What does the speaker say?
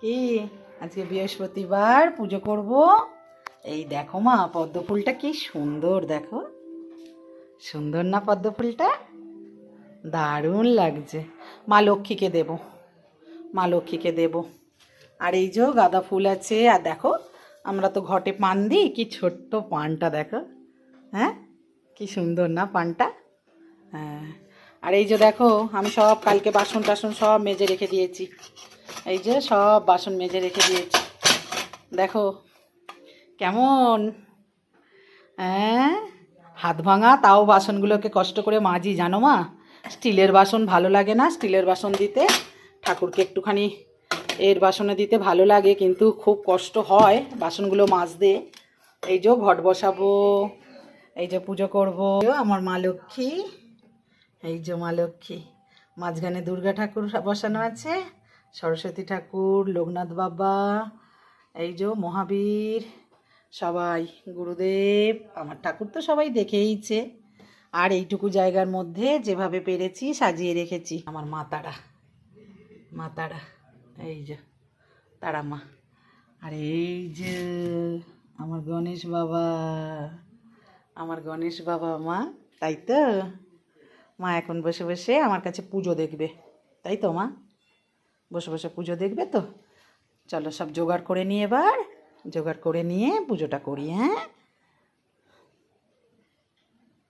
কি? আজকে বৃহস্পতিবার, পুজো করব। এই দেখো মা পদ্ম ফুলটা কি সুন্দর, দেখো। সুন্দর না পদ্ম ফুলটা দারুণ লাগছে। মা লক্ষ্মীকে দেব। মা লক্ষ্মীকে দেব। আর এই যে গাঁদা ফুল আছে, আর দেখো, আমরা তো ঘটে পান দিই, কি ছোট্ট পানটা, দেখো। হ্যাঁ? কি সুন্দর না পানটা? হ্যাঁ। আর এই যে দেখো, আমি সব কালকে বাসন টাসন সব মেজে রেখে দিয়েছি। এই যে সব বাসন মেজে রেখে দিয়েছি। দেখো, কেমন? হ্যাঁ? হাত ভাঙা, তাও বাসনগুলোকে কষ্ট করে মাজি, জানো মা? স্টিলের বাসন ভালো লাগে না, স্টিলের বাসন দিতে। ঠাকুরকে একটুখানি এর বাসনে দিতে ভালো লাগে, কিন্তু খুব কষ্ট হয় বাসনগুলো মাজতে। এই যে ঘট বসাবো, এই যে পুজো করব। আমার মা লক্ষ্মী, এই যে মা লক্ষ্মী। মাঝখানে দুর্গা ঠাকুর বসানো আছে। সরস্বতী ঠাকুর, লোকনাথ বাবা, এই যে মহাবীর, সবাই, গুরুদেব, আমার ঠাকুর তো সবাই দেখেইছে। আর এইটুকু জায়গার মধ্যে যেভাবে পেরেছি সাজিয়ে রেখেছি আমার মা তারা মা তারা, এই যে তারা মা। আর এই যে আমার গণেশ বাবা, আমার গণেশ বাবা মা, তাই তো? মা এখন বসে বসে আমার কাছে পুজো দেখবে, তাই তো মা? বসে বসে পুজো দেখবে তো? চলো সব জোগাড় করে নিয়ে এবার, জোগাড় করে নিয়ে পুজোটা করি হ্যাঁ?